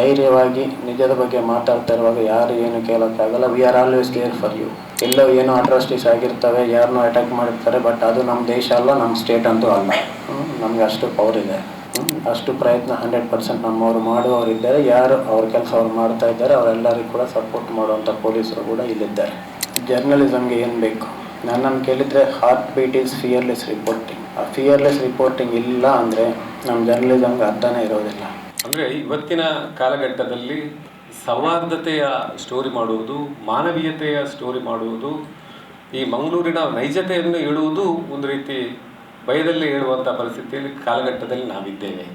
ಧೈರ್ಯವಾಗಿ ನಿಜದ ಬಗ್ಗೆ ಮಾತಾಡ್ತಾ ಇರುವಾಗ ಯಾರು ಏನು ಕೇಳೋಕ್ಕಾಗಲ್ಲ. We are always care for you ಎಲ್ಲೋ ಏನೋ ಅಟ್ರಾಸಿಟೀಸ್ ಆಗಿರ್ತವೆ ಯಾರನ್ನೂ ಅಟ್ಯಾಕ್ ಮಾಡಿರ್ತಾರೆ ಬಟ್ ಅದು ನಮ್ಮ ದೇಶ ಅಲ್ಲ ನಮ್ಮ ಸ್ಟೇಟ್ ಅಂತೂ ಅಲ್ಲ. ನಮಗೆ ಅಷ್ಟು ಪವರ್ ಇದೆ. ಅಷ್ಟು ಪ್ರಯತ್ನ ಹಂಡ್ರೆಡ್ ಪರ್ಸೆಂಟ್ ನಮ್ಮವರು ಮಾಡುವವರು ಇದ್ದಾರೆ ಯಾರು ಅವ್ರ ಕೆಲಸ ಅವ್ರು ಮಾಡ್ತಾ ಇದ್ದಾರೆ, ಅವರೆಲ್ಲರಿಗೂ ಕೂಡ ಸಪೋರ್ಟ್ ಮಾಡುವಂಥ ಪೊಲೀಸರು ಕೂಡ ಇಲ್ಲಿದ್ದಾರೆ. ಜರ್ನಲಿಸಮ್ಗೆ ಏನು ಬೇಕು? ನನ್ನನ್ನು ಕೇಳಿದರೆ heart beat is fearless reporting ಆ ಫಿಯರ್ಲೆಸ್ ರಿಪೋರ್ಟಿಂಗ್ ಇಲ್ಲ ಅಂದರೆ ನಮ್ಮ ಜರ್ನಲಿಸಮ್ಗೆ ಅರ್ಥನೇ ಇರೋದಿಲ್ಲ. ಅಂದರೆ ಇವತ್ತಿನ ಕಾಲಘಟ್ಟದಲ್ಲಿ ಸೌಹಾರ್ದತೆಯ ಸ್ಟೋರಿ ಮಾಡುವುದು, ಮಾನವೀಯತೆಯ ಸ್ಟೋರಿ ಮಾಡುವುದು, ಈ ಮಂಗಳೂರಿನ ನೈಜತೆಯನ್ನು ಹೇಳುವುದು ಒಂದು ರೀತಿ ಭಯದಲ್ಲಿ ಹೇಳುವಂಥ ಪರಿಸ್ಥಿತಿಯಲ್ಲಿ ಕಾಲಘಟ್ಟದಲ್ಲಿ ನಾವಿದ್ದೇವೆ.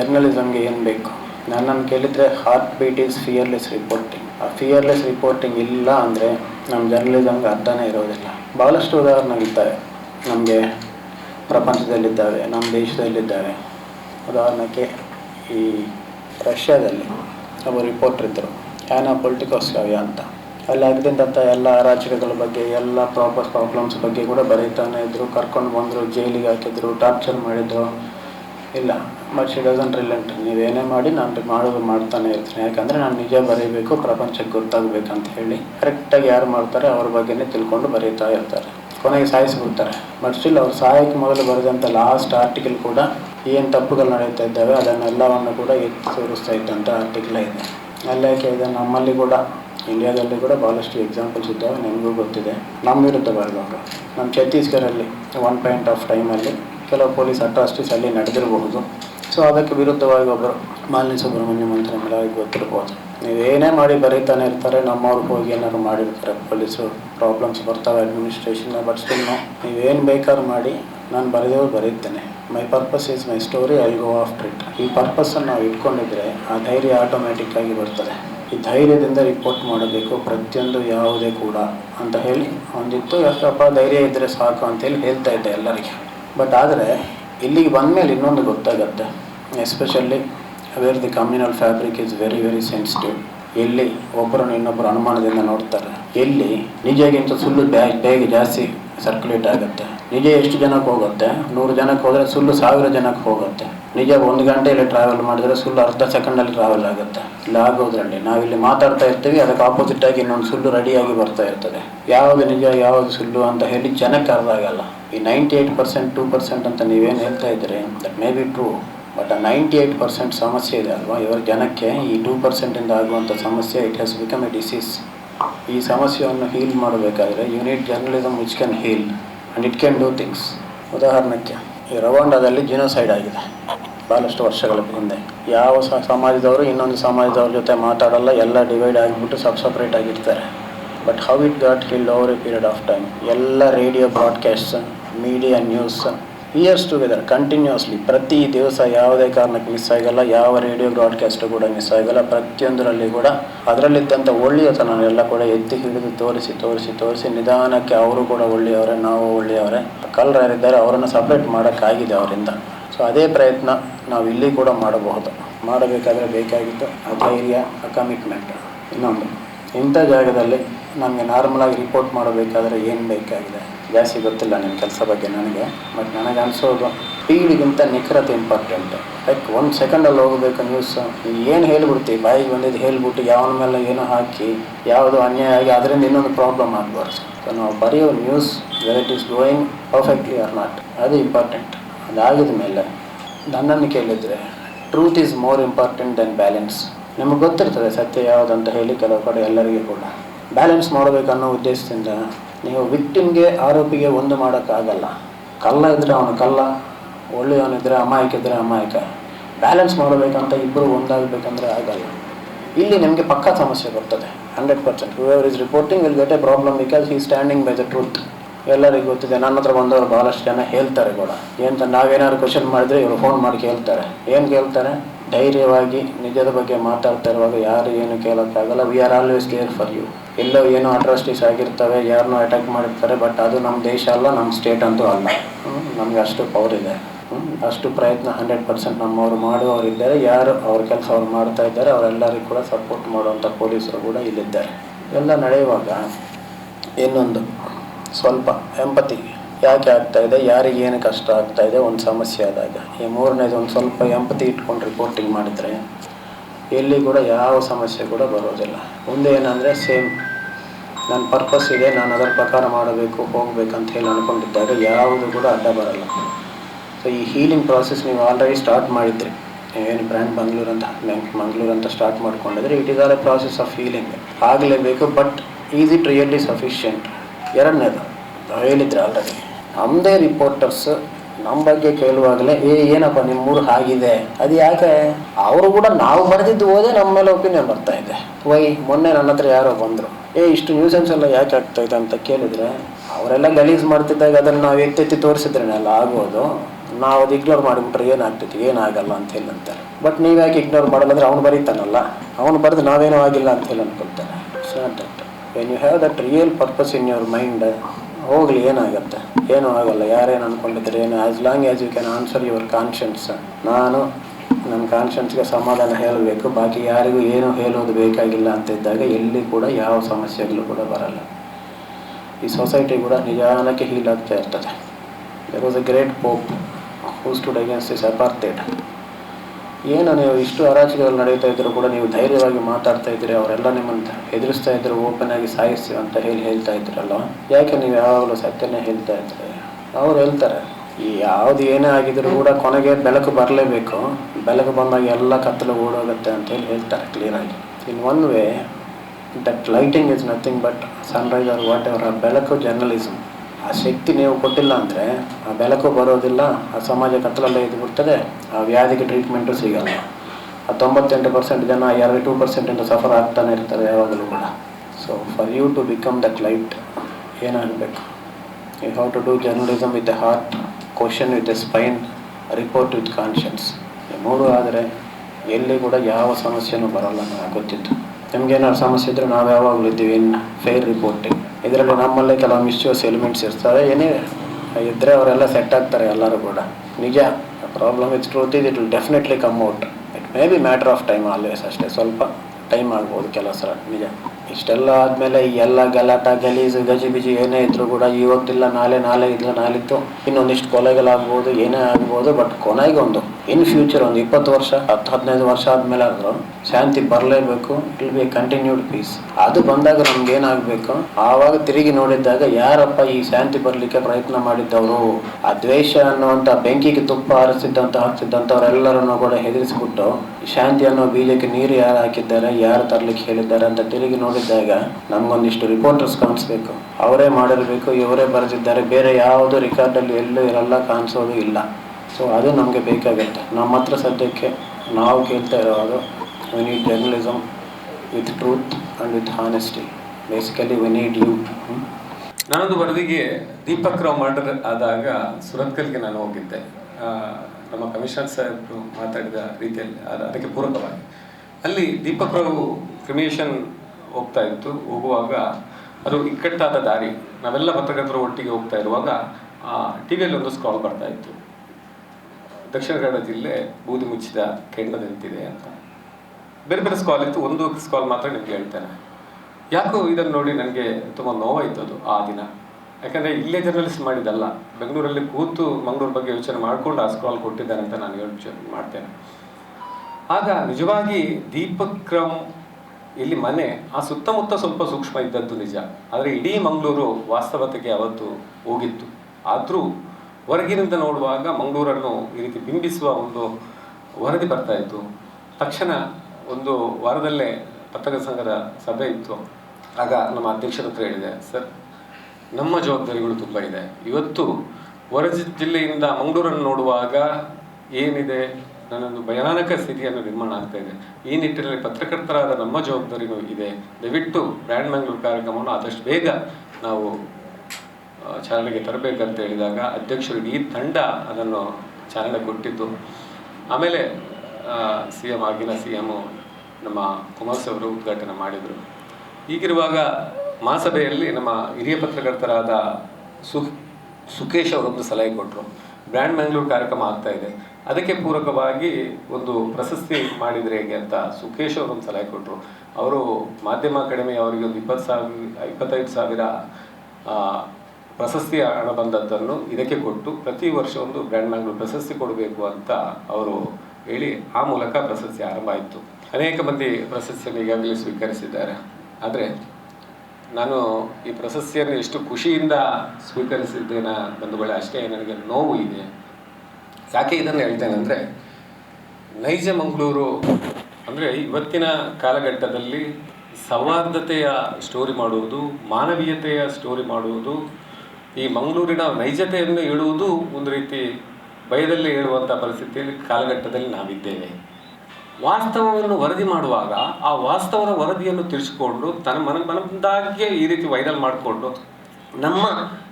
ಜರ್ನಲಿಸಮ್ಗೆ ಏನು ಬೇಕು? ನನ್ನನ್ನು ಕೇಳಿದರೆ heart beat is fearless reporting ಆ ಫಿಯರ್ಲೆಸ್ ರಿಪೋರ್ಟಿಂಗ್ ಇಲ್ಲ ಅಂದರೆ ನಮ್ಮ ಜರ್ನಲಿಸಮ್ಗೆ ಅರ್ಥನೇ ಇರೋದಿಲ್ಲ. ಭಾಳಷ್ಟು ಉದಾಹರಣೆಗಳಿದ್ದಾವೆ. ನಮಗೆ ಪ್ರಪಂಚದಲ್ಲಿದ್ದಾವೆ ನಮ್ಮ ದೇಶದಲ್ಲಿದ್ದಾವೆ. ಉದಾಹರಣೆಗೆ ಈ ರಷ್ಯಾದಲ್ಲಿ ಒಬ್ಬ ರಿಪೋರ್ಟರ್ ಇದ್ದರು ಆ್ಯನಾ ಪೊಲಿಟಿಕೋಸ್ಕಾವ್ಯ ಅಂತ. ಅಲ್ಲಿ ಅದರಿಂದ ಎಲ್ಲ ಅರಾಚಕಗಳ ಬಗ್ಗೆ, ಎಲ್ಲ ಪ್ರಾಪರ್ ಪ್ರಾಬ್ಲಮ್ಸ್ ಬಗ್ಗೆ ಕೂಡ ಬರೀತಾನೆ ಇದ್ದರು ಕರ್ಕೊಂಡು ಬಂದರು, ಜೈಲಿಗೆ ಹಾಕಿದ್ರು ಟಾರ್ಚರ್ ಮಾಡಿದ್ರು. ಇಲ್ಲ ಬಟ್ ಶಿ ಡಸಂಟ್ ರಿಲೆಂಟ್ ನೀವೇನೇ ಮಾಡಿ, ನಾನು ಮಾಡೋದು ಮಾಡ್ತಾನೆ ಇರ್ತೀನಿ. ಯಾಕಂದರೆ ನಾನು ನಿಜ ಬರೀಬೇಕು, ಪ್ರಪಂಚಕ್ಕೆ ಗೊತ್ತಾಗಬೇಕಂತ ಹೇಳಿ. ಕರೆಕ್ಟಾಗಿ ಯಾರು ಮಾಡ್ತಾರೆ, ಅವ್ರ ಬಗ್ಗೆನೇ ತಿಳ್ಕೊಂಡು ಬರೀತಾ ಇರ್ತಾರೆ. ಕೊನೆಗೆ ಸಾಯಿಸಿಬಿಡ್ತಾರೆ. ಬಟ್ ಸ್ಟಿಲ್ ಅವ್ರು ಸಾಯಕ್ಕೆ ಮೊದಲು ಬರೆದಂಥ ಲಾಸ್ಟ್ ಆರ್ಟಿಕಲ್ ಕೂಡ ಏನು ತಪ್ಪುಗಳು ನಡೀತಾ ಇದ್ದಾವೆ, ಅದನ್ನೆಲ್ಲವನ್ನು ಕೂಡ ಎತ್ತಿ ತೋರಿಸ್ತಾ ಇದ್ದಂಥ ಆರ್ಟಿಕಲ್ ಇದೆ. ಅಲ್ಲೇಕೆ ಇದೆ? ನಮ್ಮಲ್ಲಿ ಕೂಡ ಇಂಡಿಯಾದಲ್ಲಿ ಕೂಡ ಭಾಳಷ್ಟು ಎಕ್ಸಾಂಪಲ್ಸ್ ಇದ್ದಾವೆ, ನಿಮಗೂ ಗೊತ್ತಿದೆ. ನಮ್ಮ ವಿರುದ್ಧ ಬರೆದವರು ನಮ್ಮ ಛತ್ತೀಸ್ಗಢಲ್ಲಿ ಒನ್ ಪಾಯಿಂಟ್ ಆಫ್ ಟೈಮಲ್ಲಿ ಕೆಲವು ಪೊಲೀಸ್ ಅಟ್ರಾಸಿಟೀಸ್ ಅಲ್ಲಿ ನಡೆದಿರಬಹುದು. ಸೊ ಅದಕ್ಕೆ ವಿರುದ್ಧವಾಗಿ ಒಬ್ಬರು ಮಾಲಿನ್ಯ ಸುಬ್ರಹ್ಮಣ್ಯಂ ಅಂತ ನಿಮ್ಮೆಲ್ಲರಿಗೂ ಗೊತ್ತಿರ್ಬೋದು ಏನೇ ಮಾಡಿ ಬರೀತಾನೆ ಇರ್ತಾರೆ ನಮ್ಮವ್ರಿಗೆ ಹೋಗಿ ಏನಾದ್ರು ಮಾಡಿರ್ತಾರೆ, ಪೊಲೀಸರು ಪ್ರಾಬ್ಲಮ್ಸ್ ಬರ್ತಾವೆ ಅಡ್ಮಿನಿಸ್ಟ್ರೇಷನ್ ಬಟ್ ಸ್ಟಿಲ್ ನೀವೇನು ಬೇಕಾದ್ರೂ ಮಾಡಿ, ನಾನು ಬರೆದವರು ಬರೀತೇನೆ. My purpose is my story I go of it ಈ ಪರ್ಪಸ್ಸನ್ನು ನಾವು ಇಟ್ಕೊಂಡಿದ್ರೆ, ಆ ಧೈರ್ಯ ಆಟೋಮ್ಯಾಟಿಕ್ ಆಗಿ ಬರ್ತದೆ. ಈ ಧೈರ್ಯದಿಂದ ರಿಪೋರ್ಟ್ ಮಾಡಬೇಕು, ಪ್ರತಿಯೊಂದು ಯಾವುದೇ ಕೂಡ ಅಂತ ಹೇಳಿ, ಒಂದಿತ್ತು, ಯಾಕಪ್ಪ, ಧೈರ್ಯ ಇದ್ದರೆ ಸಾಕು ಅಂತೇಳಿ ಹೇಳ್ತಾ ಇದ್ದೆ ಎಲ್ಲರಿಗೆ. ಬಟ್ ಆದರೆ, ಇಲ್ಲಿಗೆ ಬಂದಮೇಲೆ ಇನ್ನೊಂದು ಗೊತ್ತಾಗತ್ತೆ. Especially where the communal fabric is very very sensitive ಎಲ್ಲಿ ಒಬ್ಬರನ್ನು ಇನ್ನೊಬ್ಬರು ಅನುಮಾನದಿಂದ ನೋಡ್ತಾರೆ. ಎಲ್ಲಿ ನಿಜಗಿಂತ ಸುಳ್ಳು ಬೇಗ ಜಾಸ್ತಿ ಸರ್ಕ್ಯುಲೇಟ್ ಆಗುತ್ತೆ. ನಿಜ ಎಷ್ಟು ಜನಕ್ಕೆ ಹೋಗುತ್ತೆ? ನೂರು ಜನಕ್ಕೆ ಹೋದರೆ ಸುಳ್ಳು ಸಾವಿರ ಜನಕ್ಕೆ ಹೋಗುತ್ತೆ. ನಿಜ ಒಂದು ಗಂಟೆಯಲ್ಲಿ ಟ್ರಾವೆಲ್ ಮಾಡಿದ್ರೆ ಸುಳ್ಳು ಅರ್ಧ ಸೆಕೆಂಡಲ್ಲಿ ಟ್ರಾವೆಲ್ ಆಗುತ್ತೆ. ಇಲ್ಲ ಆಗೋದ್ರಲ್ಲಿ. ನಾವಿಲ್ಲಿ ಮಾತಾಡ್ತಾ ಇರ್ತೀವಿ, ಅದಕ್ಕೆ ಆಪೋಸಿಟ್ ಆಗಿ ಇನ್ನೊಂದು ಸುಳ್ಳು ರೆಡಿಯಾಗಿ ಬರ್ತಾ ಇರ್ತದೆ. ಯಾವುದು ನಿಜ, ಯಾವುದು ಸುಳ್ಳು ಅಂತ ಹೇಳಿ ಜನಕ್ಕೆ ಅರ್ಧ ಆಗಲ್ಲ. ಈ ninety eight percent two percent ಅಂತ ನೀವೇನು ಹೇಳ್ತಾ ಇದ್ದೀರಿ that may be true but ಆ ನೈಂಟಿ ಏಯ್ಟ್ ಪರ್ಸೆಂಟ್ ಸಮಸ್ಯೆ ಇದೆ ಅಲ್ವಾ? ಇವರ ಜನಕ್ಕೆ ಈ ಟೂ ಪರ್ಸೆಂಟಿಂದ ಆಗುವಂಥ ಸಮಸ್ಯೆ it has become a disease ಈ ಸಮಸ್ಯೆಯನ್ನು ಹೀಲ್ ಮಾಡಬೇಕಾದ್ರೆ unit journalism which can heal and it can do things ಉದಾಹರಣೆಗೆ, ಈ ರವಾಂಡಾದಲ್ಲಿ ಜಿನೋಸೈಡ್ ಆಗಿದೆ. ಭಾಳಷ್ಟು ವರ್ಷಗಳ ಹಿಂದೆ. ಯಾವ ಸಮಾಜದವರು, ಇನ್ನೊಂದು ಸಮಾಜದವ್ರ ಜೊತೆ ಮಾತಾಡಲ್ಲ, ಎಲ್ಲ ಡಿವೈಡ್ ಆಗಿಬಿಟ್ಟು ಸಬ್ ಸಪ್ರೇಟ್ ಆಗಿರ್ತಾರೆ. But how it got heal over a period of time ಎಲ್ಲ radio broadcasts media news years together continuously ಪ್ರತಿ ದಿವಸ ಯಾವುದೇ ಕಾರಣಕ್ಕೆ ಮಿಸ್ ಆಗಲ್ಲ, ಯಾವ ರೇಡಿಯೋ ಬ್ರಾಡ್ಕಾಸ್ಟು ಕೂಡ ಮಿಸ್ ಆಗಲ್ಲ, ಪ್ರತಿಯೊಂದರಲ್ಲಿ ಕೂಡ ಅದರಲ್ಲಿದ್ದಂಥ ಒಳ್ಳೆಯತನ ಎಲ್ಲ ಕೂಡ ಎತ್ತಿ ಹಿಡಿದು ತೋರಿಸಿ ತೋರಿಸಿ ತೋರಿಸಿ ನಿಧಾನಕ್ಕೆ ಅವರು ಕೂಡ ಒಳ್ಳೆಯವರೇ, ನಾವು ಒಳ್ಳೆಯವರೇ. ಕಳ್ಳರು ಯಾರಿದ್ದಾರೆ ಅವರನ್ನು ಸಪ್ರೇಟ್ ಮಾಡೋಕ್ಕಾಗಿದೆ ಅವರಿಂದ. ಸೊ ಅದೇ ಪ್ರಯತ್ನ ನಾವು ಇಲ್ಲಿ ಕೂಡ ಮಾಡಬಹುದು. ಮಾಡಬೇಕಾದ್ರೆ ಬೇಕಾಗಿತ್ತು ಆ ಧೈರ್ಯ, ಆ ಕಮಿಟ್ಮೆಂಟ್ ಇನ್ನೊಂದು, ಇಂಥ ಜಾಗದಲ್ಲಿ ನಮಗೆ ನಾರ್ಮಲಾಗಿ ರಿಪೋರ್ಟ್ ಮಾಡಬೇಕಾದ್ರೆ ಏನು ಬೇಕಾಗಿದೆ? ಜಾಸ್ತಿ ಗೊತ್ತಿಲ್ಲ ನಿಮ್ಮ ಕೆಲಸ ಬಗ್ಗೆ ನನಗೆ ಬಟ್ ನನಗೆ ಅನಿಸೋದು ಸ್ಪೀಡಿಗಿಂತ ನಿಖರತೆ ಇಂಪಾರ್ಟೆಂಟ್ ಲೈಕ್ ಒಂದು ಸೆಕೆಂಡಲ್ಲಿ ಹೋಗಬೇಕು ನ್ಯೂಸ್ ಏನು ಹೇಳ್ಬಿಡ್ತೀವಿ ಬಾಯಿಗೆ ಬಂದಿದ್ದು ಹೇಳ್ಬಿಟ್ಟು ಯಾವನ ಮೇಲೆ ಏನೋ ಹಾಕಿ, ಯಾವುದು ಅನ್ಯಾಯ ಆಗಿ ಅದರಿಂದ ಇನ್ನೊಂದು ಪ್ರಾಬ್ಲಮ್ ಆಗಬಾರ್ದು. ಸೊ ನಾವು ಬರೆಯೋ news where it is going perfectly or not ಅದು ಇಂಪಾರ್ಟೆಂಟ್ ಅದಾಗಿದ ಮೇಲೆ, ನನ್ನನ್ನು ಕೇಳಿದರೆ truth is more important than balance ನಿಮಗೆ ಗೊತ್ತಿರ್ತದೆ ಸತ್ಯ ಯಾವುದಂತ ಹೇಳಿ ಕೆಲವು ಕಡೆ ಎಲ್ಲರಿಗೂ ಕೂಡ. ಬ್ಯಾಲೆನ್ಸ್ ಮಾಡಬೇಕನ್ನೋ ಉದ್ದೇಶದಿಂದ ನೀವು ವಿಕ್ಟಿಮ್ಗೆ ಆರೋಪಿಗೆ ಒಂದು ಮಾಡೋಕ್ಕಾಗಲ್ಲ. ಕಲ್ಲ ಇದ್ದರೆ ಅವನು ಕಲ್ಲ ಒಳ್ಳೆಯವನಿದ್ರೆ ಅಮಾಯಕ ಇದ್ದರೆ ಅಮಾಯಕ. ಬ್ಯಾಲೆನ್ಸ್ ಮಾಡಬೇಕಂತ ಇಬ್ಬರು ಒಂದಾಗಬೇಕಂದ್ರೆ ಆಗಲ್ಲ. ಇಲ್ಲಿ ನಿಮಗೆ ಪಕ್ಕಾ ಸಮಸ್ಯೆ ಬರ್ತದೆ hundred percent whoever is reporting will get a problem because ಈ ಸ್ಟ್ಯಾಂಡಿಂಗ್ ಬೈ ದ ಟ್ರೂತ್ ಎಲ್ಲರಿಗೂ ಗೊತ್ತಿದೆ, ನನ್ನ ಹತ್ರ ಬಂದವರು ಭಾಳಷ್ಟು ಜನ ಹೇಳ್ತಾರೆ ಕೂಡ. ಏನಂತ ನಾವೇನಾದ್ರು ಕ್ವಶನ್ ಮಾಡಿದ್ರೆ ಇವರು ಫೋನ್ ಮಾಡಿ ಕೇಳ್ತಾರೆ. ಏನು ಕೇಳ್ತಾರೆ? ಧೈರ್ಯವಾಗಿ ನಿಜದ ಬಗ್ಗೆ ಮಾತಾಡ್ತಾ ಇರುವಾಗ ಯಾರು ಏನು ಕೇಳೋಕ್ಕಾಗಲ್ಲ. We are always care for you ಎಲ್ಲೋ ಏನೋ ಅಟ್ರಾಸಿಟೀಸ್ ಆಗಿರ್ತವೆ ಯಾರನ್ನೋ ಅಟ್ಯಾಕ್ ಮಾಡಿರ್ತಾರೆ ಬಟ್ ಅದು ನಮ್ಮ ದೇಶ ಅಲ್ಲ ನಮ್ಮ ಸ್ಟೇಟ್ ಅಂತೂ ಅಲ್ಲ. ನಮಗೆ ಅಷ್ಟು ಪವರ್ ಇದೆ. ಅಷ್ಟು ಪ್ರಯತ್ನ ಹಂಡ್ರೆಡ್ ಪರ್ಸೆಂಟ್ ನಮ್ಮವರು ಮಾಡುವವರು ಇದ್ದಾರೆ. ಯಾರು ಅವ್ರ ಕೆಲಸ ಅವ್ರು ಮಾಡ್ತಾ ಇದ್ದಾರೆ, ಅವರೆಲ್ಲರಿಗೂ ಕೂಡ ಸಪೋರ್ಟ್ ಮಾಡುವಂಥ ಪೊಲೀಸರು ಕೂಡ ಇಲ್ಲಿದ್ದಾರೆ. ಎಲ್ಲ ನಡೆಯುವಾಗ ಇನ್ನೊಂದು ಸ್ವಲ್ಪ ಎಂಪತಿ ಯಾಕೆ ಆಗ್ತಾ ಇದೆ, ಯಾರಿಗೆ ಏನು ಕಷ್ಟ ಆಗ್ತಾ ಇದೆ, ಒಂದು ಸಮಸ್ಯೆ ಆದಾಗ. ಈ ಮೂರನೇದು ಒಂದು ಸ್ವಲ್ಪ ಎಂಪತಿ ಇಟ್ಕೊಂಡು ರಿಪೋರ್ಟಿಂಗ್ ಮಾಡಿದರೆ, ಎಲ್ಲಿ ಕೂಡ ಯಾವ ಸಮಸ್ಯೆ ಕೂಡ ಬರೋದಿಲ್ಲ. ಮುಂದೆ ಏನಂದರೆ ಸೇಮ್ ನನ್ನ ಪರ್ಪಸ್ ಇದೆ, ನಾನು ಅದರ ಪ್ರಕಾರ ಮಾಡಬೇಕು ಹೋಗಬೇಕಂತ ಹೇಳಿ ಅಂದ್ಕೊಂಡಿದ್ದಾಗ ಯಾವುದು ಕೂಡ ಅಡ್ಡ ಬರಲ್ಲ. ಸೊ ಈ ಹೀಲಿಂಗ್ ಪ್ರಾಸೆಸ್ ನೀವು ಆಲ್ರೆಡಿ ಸ್ಟಾರ್ಟ್ ಮಾಡಿದ್ರಿ. ಏನು ಬ್ರ್ಯಾಂಡ್ ಮಂಗ್ಳೂರು ಅಂತ ಮಂಗ್ಳೂರು ಅಂತ ಸ್ಟಾರ್ಟ್ ಮಾಡ್ಕೊಂಡಿದ್ರೆ it is all a process of healing ಆಗಲೇಬೇಕು but is it really sufficient ಎರಡನೇದು ಹೇಳಿದ್ರೆ ಆಲ್ರೆಡಿ ನಮ್ಮದೇ ರಿಪೋರ್ಟರ್ಸ್ ನಮ್ಮ ಬಗ್ಗೆ ಕೇಳುವಾಗಲೇ, ಏ, ಏನಪ್ಪ ನಿಮ್ಮೂರು ಆಗಿದೆ ಅದು ಯಾಕೆ? ಅವರು ಕೂಡ ನಾವು ಬರೆದಿದ್ದು ಓದೇ ನಮ್ಮ ಮೇಲೆ ಒಪಿನಿಯನ್ ಬರ್ತಾ ಇದೆ. ವೈ, ಮೊನ್ನೆ ನನ್ನ ಹತ್ರ ಯಾರೋ ಬಂದರು. ಏ, ಇಷ್ಟು ನ್ಯೂಸೆನ್ಸ್ ಎಲ್ಲ ಯಾಕೆ ಆಗ್ತಾ ಇದೆ ಅಂತ ಕೇಳಿದ್ರೆ, ಅವರೆಲ್ಲ ಗಲೀಜು ಮಾಡ್ತಿದ್ದಾಗ ಅದನ್ನು ನಾವು ಎತ್ತೆತ್ತಿ ತೋರಿಸಿದ್ರೇನೆ ಅಲ್ಲ ಆಗೋದು ನಾವು ಅದು ಇಗ್ನೋರ್ ಮಾಡಿಬಿಟ್ರೆ ಏನಾಗ್ತೈತಿ ಏನಾಗಲ್ಲ ಅಂತ ಹೇಳಿ ಅಂತಾರೆ. ಬಟ್ ನೀವು ಯಾಕೆ ಇಗ್ನೋರ್ ಮಾಡಲ್ಲ ಅಂದ್ರೆ ಅವ್ನು ಬರೀತಾನಲ್ಲ. ಅವನು ಬರೆದು ನಾವೇನೂ ಆಗಿಲ್ಲ ಅಂತ ಹೇಳಿ ಅನ್ಕೊಳ್ತಾರೆ so when you have that real purpose in your mind ಹೋಗ್ಲಿ, ಏನಾಗುತ್ತೆ? ಏನೂ ಆಗಲ್ಲ. ಯಾರೇನು ಅನ್ಕೊಂಡಿದ್ರೆ ಏನು? As long as you can answer your conscience ನಾನು ನನ್ನ ಕಾನ್ಷಿಯನ್ಸ್ಗೆ ಸಮಾಧಾನ ಹೇಳಬೇಕು. ಬಾಕಿ ಯಾರಿಗೂ ಏನು ಹೇಳೋದು ಬೇಕಾಗಿಲ್ಲ ಅಂತ ಇದ್ದಾಗ ಎಲ್ಲಿ ಕೂಡ ಯಾವ ಸಮಸ್ಯೆಗಳು ಕೂಡ ಬರಲ್ಲ. ಈ ಸೊಸೈಟಿ ಕೂಡ ನಿಧಾನಕ್ಕೆ ಹೀಲ್ ಆಗ್ತಾ ಇರ್ತದೆ. There was a great pope who stood against this apartheid ಏನು ನೀವು ಇಷ್ಟು ಅರಾಚಕದಲ್ಲಿ ನಡೀತಾ ಇದ್ರು ಕೂಡ ನೀವು ಧೈರ್ಯವಾಗಿ ಮಾತಾಡ್ತಾ ಇದ್ದೀರಿ, ಅವರೆಲ್ಲ ನಿಮ್ಮನ್ನು ಎದುರಿಸ್ತಾ ಇದ್ರು ಓಪನ್ ಆಗಿ ಸಾಯಿಸಿ ಅಂತ ಹೇಳಿ ಹೇಳ್ತಾ ಇದ್ರಲ್ಲ ಯಾಕೆ ನೀವು ಯಾವಾಗಲೂ ಸತ್ಯನೇ ಹೇಳ್ತಾ ಇದ್ರಿ? ಅವ್ರು ಹೇಳ್ತಾರೆ, ಈ ಯಾವ್ದು ಏನೇ ಆಗಿದ್ರು ಕೂಡ ಕೊನೆಗೆ ಬೆಳಕು ಬರಲೇಬೇಕು. ಬೆಳಕು ಬಂದಾಗ ಎಲ್ಲ ಕತ್ತಲು ಓಡೋಗುತ್ತೆ ಅಂತ ಹೇಳಿ ಹೇಳ್ತಾರೆ ಕ್ಲಿಯರಾಗಿ in one way that lighting is nothing but sunrise or whatever ಬೆಳಕು ಜರ್ನಲಿಸಮ್ ಆ ಶಕ್ತಿ ನೀವು ಕೊಟ್ಟಿಲ್ಲ ಅಂದರೆ, ಆ ಬೆಳಕು ಬರೋದಿಲ್ಲ, ಆ ಸಮಾಜ ಕತ್ತಲಲ್ಲೇ ಇದು ಬಿಡ್ತದೆ ಆ ವ್ಯಾಧಿಗೆ ಟ್ರೀಟ್ಮೆಂಟು ಸಿಗಲ್ಲ. ಆ ತೊಂಬತ್ತೆಂಟು ಪರ್ಸೆಂಟ್ ಜನ ಎರಡು ಟೂ ಪರ್ಸೆಂಟಿಂದ ಸಫರ್ ಆಗ್ತಾನೆ ಇರ್ತಾರೆ ಯಾವಾಗಲೂ ಕೂಡ. So for you to become that light ಏನಾಗಬೇಕು? You have to do journalism with the heart question with the spine report with conscience ಮೂರು ಆದರೆ ಎಲ್ಲಿ ಕೂಡ ಯಾವ ಸಮಸ್ಯೆನೂ ಬರಲ್ಲ ನನಗೆ ಗೊತ್ತಿತ್ತು ನಿಮ್ಗೇನಾದ್ರು ಸಮಸ್ಯೆ ಇದ್ದರೆ ನಾವು ಯಾವಾಗಲೂ ಇದ್ದೀವಿ ಇನ್ ಫೇರ್ ರಿಪೋರ್ಟಿಂಗ್ ಇದರಲ್ಲಿ ನಮ್ಮಲ್ಲೇ ಕೆಲವು ಮಿಸ್ಯೂಸ್ ಎಲಿಮೆಂಟ್ಸ್ ಇರ್ತಾರೆ ಏನೇ ಇದ್ದರೆ ಅವರೆಲ್ಲ ಸೆಟ್ ಆಗ್ತಾರೆ ಎಲ್ಲರೂ ಕೂಡ. ನಿಜ problem it's truth is it will definitely come out it may be matter of time always ಅಷ್ಟೇ. ಸ್ವಲ್ಪ ಟೈಮ್ ಆಗ್ಬೋದು ಕೆಲವು ಸಲ. ನಿಜ. ಇಷ್ಟೆಲ್ಲ ಆದಮೇಲೆ ಈ ಎಲ್ಲ ಗಲಾಟ, ಗಲೀಜು ಗಜಿಬಿಜಿ ಏನೇ ಇದ್ರೂ ಕೂಡ ಇವತ್ತಿಲ್ಲ, ನಾಳೆ ನಾಳೆ ಇಲ್ಲ, ನಾಳಿದ್ದು ಇನ್ನೊಂದಿಷ್ಟು ಕೊಲೆಗಳಾಗ್ಬೋದು, ಏನೇ ಆಗ್ಬೋದು ಬಟ್ ಕೊನೆಗೊಂದು ಇನ್ ಫ್ಯೂಚರ್ ಒಂದು ಇಪ್ಪತ್ತು ವರ್ಷ, ಹತ್ತು, ಹದಿನೈದು ವರ್ಷ ಆದಮೇಲೆ ಆದರೂ ಶಾಂತಿ ಬರಲೇಬೇಕು ಇಲ್ ಬಿ ಕಂಟಿನ್ಯೂಡ್ ಪೀಸ್ ಅದು ಬಂದಾಗ ನಮ್ಗೆ ಏನಾಗಬೇಕು? ಆವಾಗ ತಿರುಗಿ ನೋಡಿದ್ದಾಗ ಯಾರಪ್ಪ ಈ ಶಾಂತಿ ಬರಲಿಕ್ಕೆ ಪ್ರಯತ್ನ ಮಾಡಿದ್ದವರು? ಆ ದ್ವೇಷ ಅನ್ನುವಂಥ ಬೆಂಕಿಗೆ ತುಪ್ಪ ಹಾರಿಸಿದ್ದಂತ ಹಾಕ್ತಿದ್ದಂಥವ್ರೆಲ್ಲರನ್ನು ಕೂಡ ಹೆದರಿಸಿಬಿಟ್ಟು ಶಾಂತಿ ಅನ್ನೋ ಬೀಜಕ್ಕೆ ನೀರು ಯಾರು ಹಾಕಿದ್ದಾರೆ, ಯಾರು ತರ್ಲಿಕ್ಕೆ ಹೇಳಿದ್ದಾರೆ ಅಂತ ತಿರುಗಿ ನೋಡಿದಾಗ ನಮ್ಗೊಂದಿಷ್ಟು ರಿಪೋರ್ಟರ್ಸ್ ಕಾಣಿಸ್ಬೇಕು. ಅವರೇ ಮಾಡಿರಬೇಕು, ಇವರೇ ಬರೆದಿದ್ದಾರೆ, ಬೇರೆ ಯಾವುದು ರೆಕಾರ್ಡಲ್ಲಿ ಎಲ್ಲೂ ಇರಲ್ಲ, ಕಾಣಿಸೋದು ಇಲ್ಲ. ಸೊ ಅದು ನಮಗೆ ಬೇಕಾಗುತ್ತೆ. ನಮ್ಮ ಹತ್ರ ಸದ್ಯಕ್ಕೆ ನಾವು ಕೇಳ್ತಾ ಇರೋದು we need journalism with truth and with honesty basically we need you ನಾನೊಂದು ವರದಿಗೆ ದೀಪಕ್ ರಾವ್ ಮರ್ಡರ್ ಆದಾಗ ಸುರತ್ಕಲ್ಗೆ ನಾನು ಹೋಗಿದ್ದೆ. ನಮ್ಮ ಕಮಿಷನರ್ ಸಾಹೇಬರು ಮಾತಾಡಿದ ರೀತಿಯಲ್ಲಿ ಅದ- ಅದಕ್ಕೆ ಪೂರಕವಾಗಿ. ಅಲ್ಲಿ ದೀಪಕ್ ರಾವ್ ಕ್ರಿಮಿನೇಷನ್ ಹೋಗ್ತಾ ಇತ್ತು. ಹೋಗುವಾಗ ಅದು ಇಕ್ಕಟ್ಟಾದ ದಾರಿ. ನಾವೆಲ್ಲ ಪತ್ರಕರ್ತರು ಒಟ್ಟಿಗೆ ಹೋಗ್ತಾ ಇರುವಾಗ ಟಿ ವಿಯಲ್ಲಿ ಒಂದು ಸ್ಕ್ರಾಲ್ ಬರ್ತಾ ಇತ್ತು. ದಕ್ಷಿಣ ಕನ್ನಡ ಜಿಲ್ಲೆ ಬೂದಿ ಮುಚ್ಚಿದ ಕೆಂಡದಂತಿದೆ ಅಂತ. ಬೇರೆ ಬೇರೆ ಸ್ಕಾಲ್ ಇತ್ತು, ಒಂದು ಸ್ಕಾಲ್ ಮಾತ್ರ ನಿಮ್ಗೆ ಹೇಳ್ತೇನೆ. ಯಾಕೋ ಇದನ್ನು ನೋಡಿ ನನಗೆ ತುಂಬ ನೋವಾಯಿತು ಅದು ಆ ದಿನ. ಯಾಕಂದರೆ ಇಲ್ಲೇ ಜರ್ನಲಿಸ್ಟ್ ಮಾಡಿದ್ದಲ್ಲ, ಬೆಂಗಳೂರಲ್ಲಿ ಕೂತು ಮಂಗಳೂರು ಬಗ್ಗೆ ಯೋಚನೆ ಮಾಡಿಕೊಂಡು ಆ ಸ್ಕಾಲ್ ಕೊಟ್ಟಿದ್ದಾರೆ ಅಂತ ನಾನು ಯೋಚನೆ ಮಾಡ್ತೇನೆ. ಆಗ ನಿಜವಾಗಿ ದೀಪಕ್ರಮ್ ಇಲ್ಲಿ ಮನೆ, ಆ ಸುತ್ತಮುತ್ತ ಸ್ವಲ್ಪ ಸೂಕ್ಷ್ಮ ಇದ್ದದ್ದು ನಿಜ. ಆದರೆ ಇಡೀ ಮಂಗಳೂರು ವಾಸ್ತವತೆಗೆ ಅವತ್ತು ಹೋಗಿತ್ತು. ಆದರೂ ಹೊರಗಿನಿಂದ ನೋಡುವಾಗ ಮಂಗಳೂರನ್ನು ಈ ರೀತಿ ಬಿಂಬಿಸುವ ಒಂದು ವರದಿ ಬರ್ತಾ ಇತ್ತು. ತಕ್ಷಣ ಒಂದು ವಾರದಲ್ಲೇ ಪತ್ರಕರ್ತ ಸಂಘದ ಸಭೆ ಇತ್ತು. ಆಗ ನಮ್ಮ ಅಧ್ಯಕ್ಷರ ಹತ್ರ ಹೇಳಿದೆ, ಸರ್, ನಮ್ಮ ಜವಾಬ್ದಾರಿಗಳು ತುಂಬ ಇದೆ. ಇವತ್ತು ಹೊರ ಜಿಲ್ಲೆಯಿಂದ ಮಂಗಳೂರನ್ನು ನೋಡುವಾಗ ಏನಿದೆ? ನನ್ನೊಂದು ಭಯಾನಕ ಸ್ಥಿತಿಯನ್ನು ನಿರ್ಮಾಣ ಆಗ್ತಾ ಇದೆ. ಈ ನಿಟ್ಟಿನಲ್ಲಿ ಪತ್ರಕರ್ತರಾದ ನಮ್ಮ ಜವಾಬ್ದಾರಿನೂ ಇದೆ. ದಯವಿಟ್ಟು ಬ್ರ್ಯಾಂಡ್ ಮಂಗಳೂರು ಕಾರ್ಯಕ್ರಮವನ್ನು ಆದಷ್ಟು ಬೇಗ ನಾವು ಚಾಲನೆಗೆ ತರಬೇಕಂತ ಹೇಳಿದಾಗ ಅಧ್ಯಕ್ಷರು ಈ ತಂಡ ಅದನ್ನು ಚಾಲನೆ ಕೊಟ್ಟಿದ್ದು. ಆಮೇಲೆ ಸಿ ಎಂ ಆಗಿನ ಸಿ ಎಮ್ಮು ನಮ್ಮ ಅವರು ಉದ್ಘಾಟನೆ ಮಾಡಿದರು. ಹೀಗಿರುವಾಗ ಮಹಾಸಭೆಯಲ್ಲಿ ನಮ್ಮ ಹಿರಿಯ ಪತ್ರಕರ್ತರಾದ ಸು ಸುಖೇಶ್ ಅವರೊಂದು ಸಲಹೆ ಕೊಟ್ಟರು ಬ್ರ್ಯಾಂಡ್ ಮ್ಯಾಂಗ್ಳೂರ್ ಕಾರ್ಯಕ್ರಮ ಆಗ್ತಾ ಇದೆ. ಅದಕ್ಕೆ ಪೂರಕವಾಗಿ ಒಂದು ಪ್ರಶಸ್ತಿ ಮಾಡಿದರೆ ಹೇಗೆ ಅಂತ ಸುಖೇಶ್ ಅವರೊಂದು ಸಲಹೆ ಕೊಟ್ಟರು ಅವರು ಮಾಧ್ಯಮ ಅಕಾಡೆಮಿ ಅವರಿಗೆ ಒಂದು ಇಪ್ಪತ್ತು ಸಾವಿರ, ಇಪ್ಪತ್ತೈದು ಸಾವಿರ ಪ್ರಶಸ್ತಿ ಹಣ ಬಂದದ್ದನ್ನು ಇದಕ್ಕೆ ಕೊಟ್ಟು ಪ್ರತಿ ವರ್ಷ ಒಂದು ಬ್ರ್ಯಾಂಡ್ ಮ್ಯಾಂಗ್ಳೂರ್ ಪ್ರಶಸ್ತಿ ಕೊಡಬೇಕು ಅಂತ ಅವರು ಹೇಳಿ ಆ ಮೂಲಕ ಪ್ರಶಸ್ತಿ ಆರಂಭ ಆಯಿತು. ಅನೇಕ ಮಂದಿ ಪ್ರಶಸ್ತಿಯನ್ನು ಈಗಾಗಲೇ ಸ್ವೀಕರಿಸಿದ್ದಾರೆ. ಆದರೆ ನಾನು ಈ ಪ್ರಶಸ್ತಿಯನ್ನು ಎಷ್ಟು ಖುಷಿಯಿಂದ ಸ್ವೀಕರಿಸಿದ್ದೇನೆ ಬಂಧುಗಳೇ, ಅಷ್ಟೇ ನನಗೆ ನೋವು ಇದೆ. ಯಾಕೆ ಇದನ್ನು ಹೇಳ್ತೇನೆ ಅಂದರೆ ನೈಜ ಮಂಗಳೂರು ಅಂದರೆ ಇವತ್ತಿನ ಕಾಲಘಟ್ಟದಲ್ಲಿ ಸೌಹಾರ್ದತೆಯ ಸ್ಟೋರಿ ಮಾಡುವುದು, ಮಾನವೀಯತೆಯ ಸ್ಟೋರಿ ಮಾಡುವುದು ಈ ಮಂಗಳೂರಿನ ನೈಜತೆಯನ್ನು ಹೇಳುವುದು ಒಂದು ರೀತಿ ಭಯದಲ್ಲಿ ಹೇಳುವಂಥ ಪರಿಸ್ಥಿತಿಯಲ್ಲಿ ಕಾಲಘಟ್ಟದಲ್ಲಿ ನಾವಿದ್ದೇವೆ. ವಾಸ್ತವವನ್ನು ವರದಿ ಮಾಡುವಾಗ ಆ ವಾಸ್ತವದ ವರದಿಯನ್ನು ತಿಳಿಸಿಕೊಂಡು ತನ್ನ ಮನ ಮನದಾಗೆ ಈ ರೀತಿ ವೈರಲ್ ಮಾಡಿಕೊಂಡು ನಮ್ಮ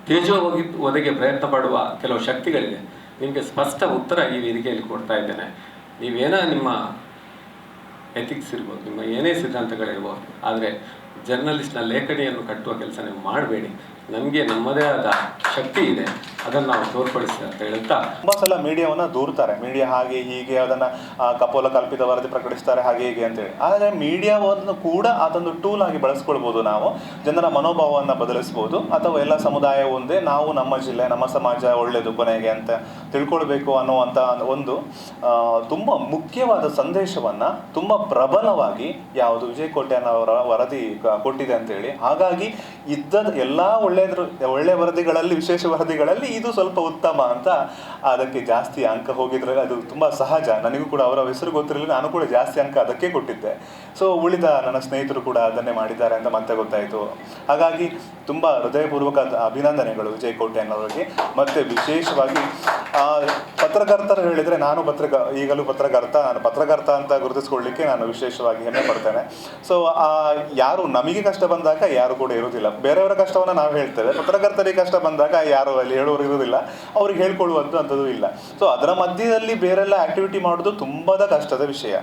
ತೇಜೋ ಒಗಿ ಒದಗೆ ಪ್ರಯತ್ನ ಪಡುವ ಕೆಲವು ಶಕ್ತಿಗಳಿವೆ ನಿಮಗೆ ಸ್ಪಷ್ಟ ಉತ್ತರ ಈ ವೇದಿಕೆಯಲ್ಲಿ ಕೊಡ್ತಾ ಇದ್ದೇನೆ. ನೀವೇನೋ ನಿಮ್ಮ ಎಥಿಕ್ಸ್ ಇರ್ಬೋದು, ನಿಮ್ಮ ಏನೇ ಸಿದ್ಧಾಂತಗಳಿರ್ಬೋದು, ಆದರೆ ಜರ್ನಲಿಸ್ಟ್ನ ಲೇಖನಿಯನ್ನು ಕಟ್ಟುವ ಕೆಲಸ ನೀವು ಮಾಡಬೇಡಿ. ನಮಗೆ ನಮ್ಮದೇ ಆದ ಶಕ್ತಿ ಇದೆ. ಅದನ್ನು ನಾವು ತೋರ್ಪಡಿಸಿ ಅಂತ ಹೇಳುತ್ತಾ? ತುಂಬಾ ಸಲ ಮೀಡಿಯಾವನ್ನು ದೂರ್ತಾರೆ. ಮೀಡಿಯಾ ಹಾಗೆ ಹೀಗೆ ಅದನ್ನ ಕಪೋಲ ಕಲ್ಪಿತ ವರದಿ ಪ್ರಕಟಿಸ್ತಾರೆ, ಹಾಗೆ ಹೀಗೆ ಅಂತೇಳಿ ಆದರೆ ಮೀಡಿಯಾವನ್ನು ಕೂಡ ಅದೊಂದು ಟೂಲ್ ಆಗಿ ಬಳಸ್ಕೊಳ್ಬೋದು ನಾವು. ಜನರ ಮನೋಭಾವವನ್ನು ಬದಲಿಸ್ಬೋದು. ಅಥವಾ ಎಲ್ಲ ಸಮುದಾಯ ಒಂದೇ, ನಾವು ನಮ್ಮ ಜಿಲ್ಲೆ, ನಮ್ಮ ಸಮಾಜ ಒಳ್ಳೆಯದು ಕೊನೆಗೆ ಅಂತ ತಿಳ್ಕೊಳ್ಬೇಕು ಅನ್ನುವಂಥ ಒಂದು ತುಂಬ ಮುಖ್ಯವಾದ ಸಂದೇಶವನ್ನ, ತುಂಬ ಪ್ರಬಲವಾಗಿ ಯಾವುದು ವಿಜಯ್ ಕೋಟ್ಯಾನವರ ವರದಿ ಕೊಟ್ಟಿದೆ ಅಂತೇಳಿ ಹಾಗಾಗಿ ಇದ್ದದ ಎಲ್ಲ ಒಳ್ಳೆಯದ್ರ ಒಳ್ಳೆಯ ವರದಿಗಳಲ್ಲಿ, ವಿಶೇಷ ವರದಿಗಳಲ್ಲಿ ಇದು ಸ್ವಲ್ಪ ಉತ್ತಮ ಅಂತ ಅದಕ್ಕೆ ಜಾಸ್ತಿ ಅಂಕ ಹೋಗಿದ್ರೆ ಅದು ತುಂಬ ಸಹಜ. ನನಗೂ ಕೂಡ ಅವರ ಹೆಸರು ಗೊತ್ತಿರಲಿಲ್ಲ, ನಾನು ಕೂಡ ಜಾಸ್ತಿ ಅಂಕ ಅದಕ್ಕೆ ಕೊಟ್ಟಿದ್ದೆ. ಸೊ ಉಳಿದ ನನ್ನ ಸ್ನೇಹಿತರು ಕೂಡ ಅದನ್ನೇ ಮಾಡಿದ್ದಾರೆ ಅಂತ ಮತ್ತೆ ಗೊತ್ತಾಯಿತು. ಹಾಗಾಗಿ ತುಂಬ ಹೃದಯಪೂರ್ವಕ ಅಭಿನಂದನೆಗಳು ವಿಜಯ್ ಕೋಟೆಯನ್ನವರಿಗೆ ಮತ್ತೆ ವಿಶೇಷವಾಗಿ ಪತ್ರಕರ್ತರು ಹೇಳಿದರೆ ನಾನು ಪತ್ರಕ, ಈಗಲೂ ಪತ್ರಕರ್ತ, ನಾನು ಪತ್ರಕರ್ತ ಅಂತ ಗುರುತಿಸ್ಕೊಳ್ಳಿಕ್ಕೆ ನಾನು ವಿಶೇಷವಾಗಿ ಹೆಮ್ಮೆ ಪಡ್ತೇನೆ. ಸೊ ಯಾರು ನಮಗೆ ಕಷ್ಟ ಬಂದಾಗ ಯಾರು ಕೂಡ ಇರುವುದಿಲ್ಲ. ಬೇರೆಯವರ ಕಷ್ಟವನ್ನು ನಾವು ಹೇಳ್ತೇವೆ. ಪತ್ರಕರ್ತರಿಗೆ ಕಷ್ಟ ಬಂದಾಗ ಯಾರು ಅಲ್ಲಿ ಹೇಳುವರು ಇರುವುದಿಲ್ಲ. ಅವ್ರಿಗೆ ಹೇಳ್ಕೊಳ್ಳುವಂಥ ಅಂಥದ್ದು ಇಲ್ಲ. ಸೊ ಅದರ ಮಧ್ಯದಲ್ಲಿ ಬೇರೆಲ್ಲ ಆಕ್ಟಿವಿಟಿ ಮಾಡೋದು ತುಂಬದ ಕಷ್ಟದ ವಿಷಯ.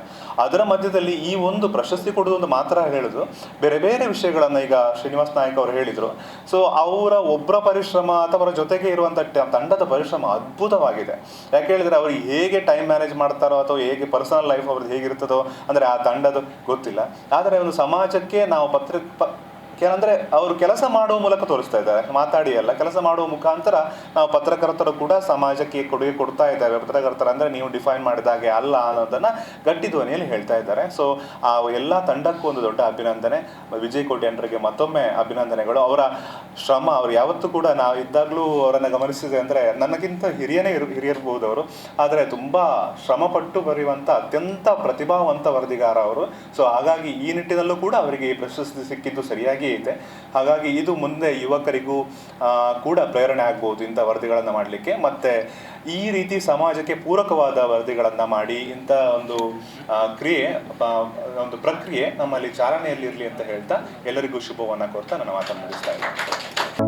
ಅದರ ಮಧ್ಯದಲ್ಲಿ ಈ ಒಂದು ಪ್ರಶಸ್ತಿ ಕೊಡೋದು ಮಾತ್ರ ಹೇಳುದು. ಬೇರೆ ಬೇರೆ ವಿಷಯಗಳನ್ನು ಈಗ ಶ್ರೀನಿವಾಸ್ ನಾಯಕ್ ಅವರು ಹೇಳಿದರು. ಸೊ ಅವರ ಒಬ್ಬರ ಪರಿಶ್ರಮ ಅಥವಾ ಅವರ ಜೊತೆಗೆ ಇರುವಂಥ ತಂಡದ ಪರಿಶ್ರಮ ಅದ್ಭುತವಾಗಿದೆ. ಯಾಕೆ ಹೇಳಿದ್ರೆ ಅವ್ರು ಹೇಗೆ ಟೈಮ್ ಮ್ಯಾನೇಜ್ ಮಾಡ್ತಾರೋ ಅಥವಾ ಹೇಗೆ ಪರ್ಸನಲ್ ಲೈಫ್ ಅವ್ರದ್ದು ಹೇಗಿರ್ತದೋ, ಅಂದರೆ ಆ ತಂಡದ ಗೊತ್ತಿಲ್ಲ. ಆದರೆ ಒಂದು ಸಮಾಜಕ್ಕೆ ನಾವು ಪತ್ರ ಏನಂದ್ರೆ ಅವರು ಕೆಲಸ ಮಾಡುವ ಮೂಲಕ ತೋರಿಸ್ತಾ ಇದ್ದಾರೆ. ಮಾತಾಡಿ ಅಲ್ಲ ಕೆಲಸ ಮಾಡುವ ಮುಖಾಂತರ ನಾವು ಪತ್ರಕರ್ತರು ಕೂಡ ಸಮಾಜಕ್ಕೆ ಕೊಡುಗೆ ಕೊಡ್ತಾ ಇದ್ದಾರೆ. ಪತ್ರಕರ್ತರ ಅಂದ್ರೆ ನೀವು ಡಿಫೈನ್ ಮಾಡಿದ ಹಾಗೆ ಅಲ್ಲ ಅನ್ನೋದನ್ನ ಗಟ್ಟಿ ಧ್ವನಿಯಲ್ಲಿ ಹೇಳ್ತಾ ಇದ್ದಾರೆ. ಸೊ ಆ ಎಲ್ಲ ತಂಡಕ್ಕೂ ಒಂದು ದೊಡ್ಡ ಅಭಿನಂದನೆ. ವಿಜಯ್ ಕೋಟ್ಯಾಂಡ್ರಿಗೆ ಮತ್ತೊಮ್ಮೆ ಅಭಿನಂದನೆಗಳು. ಅವರ ಶ್ರಮ ಅವ್ರು ಯಾವತ್ತೂ ಕೂಡ ನಾವು ಇದ್ದಾಗಲೂ ಅವರನ್ನು ಗಮನಿಸಿದೆ ಅಂದ್ರೆ ನನಗಿಂತ ಹಿರಿಯನೇ ಇರು, ಹಿರಿಯರ್ಬಹುದು ಅವರು. ಆದರೆ ತುಂಬಾ ಶ್ರಮಪಟ್ಟು ಬರೆಯುವಂಥ ಅತ್ಯಂತ ಪ್ರತಿಭಾವಂತ ವರದಿಗಾರ ಅವರು. ಸೊ ಹಾಗಾಗಿ ಈ ನಿಟ್ಟಿನಲ್ಲೂ ಕೂಡ ಅವರಿಗೆ ಈ ಪ್ರಶಸ್ತಿ ಸಿಕ್ಕಿದ್ದು ಸರಿಯಾಗಿ ಇದೆ. ಹಾಗಾಗಿ ಇದು ಮುಂದೆ ಯುವಕರಿಗೂ ಕೂಡ ಪ್ರೇರಣೆ ಆಗ್ಬೋದು ಇಂಥ ವರದಿಗಳನ್ನು ಮಾಡಲಿಕ್ಕೆ. ಮತ್ತೆ ಈ ರೀತಿ ಸಮಾಜಕ್ಕೆ ಪೂರಕವಾದ ವರದಿಗಳನ್ನು ಮಾಡಿ ಇಂಥ ಒಂದು ಕ್ರಿಯೆ ಒಂದು ಪ್ರಕ್ರಿಯೆ ನಮ್ಮಲ್ಲಿ ಚಾಲನೆಯಲ್ಲಿರಲಿ ಅಂತ ಹೇಳ್ತಾ ಎಲ್ಲರಿಗೂ ಶುಭವನ್ನು ಕೊಡ್ತಾ ನನ್ನ ಮಾತನ್ನು ಮುಗಿಸ್ತಾ ಇದ್ದೇನೆ.